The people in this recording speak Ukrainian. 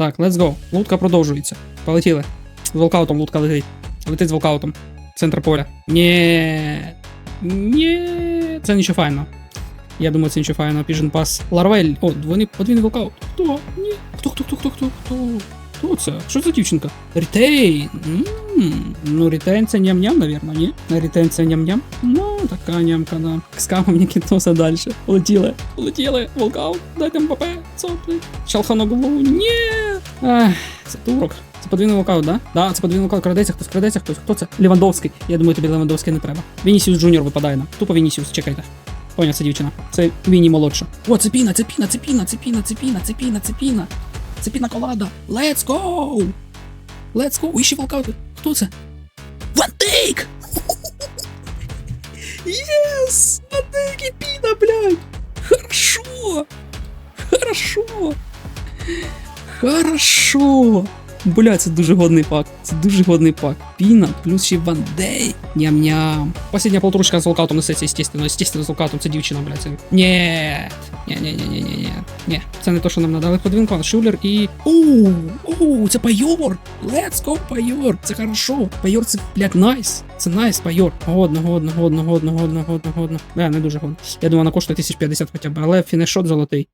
Так, let's go. Лутка продовжується. Полетіли. З волкаутом лутка летить. Летить з волкаутом. Центр поля. Ні. Ні. Це нічого файного. Я думаю, це нічого файного. Pigeon Pass. Ларвель. О, двойний подвійний волкаут. Хто? Ні. Хто, хто, хто, хто, хто, хто? Хто це? Що за дівчинка? Рітейн. М, Ну, Рітейн це ням-ням, навірно, ні? Рітейн це ням-ням? Ну, така нямка, да. З камом Нікітоса далі. Полетіли. Полетіли. Волкаут. Дайте МПП. Цопли. Шалханоглу. Ні. Ах, це турок. Це подвійний волкаут, да? Да, це подвійний волкаут. Крадеться хтось, крадеться хтось. Хто це? Лівандовський. Я думаю, тобі Лівандовський не треба. Вінісіус Джуніор випадає нам. Тупо Вінісіус, чекайте. Поняв, це дівчина. Це Віні молодша. О, це піна, це піна, це піна, це піна, це піна, це піна, це піна. Це піна колада. Let's go! Let's go! Іще волкаути. Хто це? Вантейк! Єс! Вантейк і піна, блядь! Хорошо! Хорошо! Хорошо! Бля, це дуже годний пак. Це дуже годний пак. Піна плюс ще вандей. Ням-ням. Последня полтрушка з волкаутом несеться, естественно. Естественно, з волкаутом це дівчина, бля. Це... Ні. Ні, ні, ні, ні, ні, ні. Це не то, що нам надали. Подвінкон, Шулер і. Оу, оу, це пайор. Let's go, пайор. Це хорошо. Пайор це, блядь, найс. Це найс, пайор. Годно, годно, годно, годно, годно, годно, годно. Бля, не дуже годно. Я думаю, вона коштує 1050 хоча б, але фінешот золотий.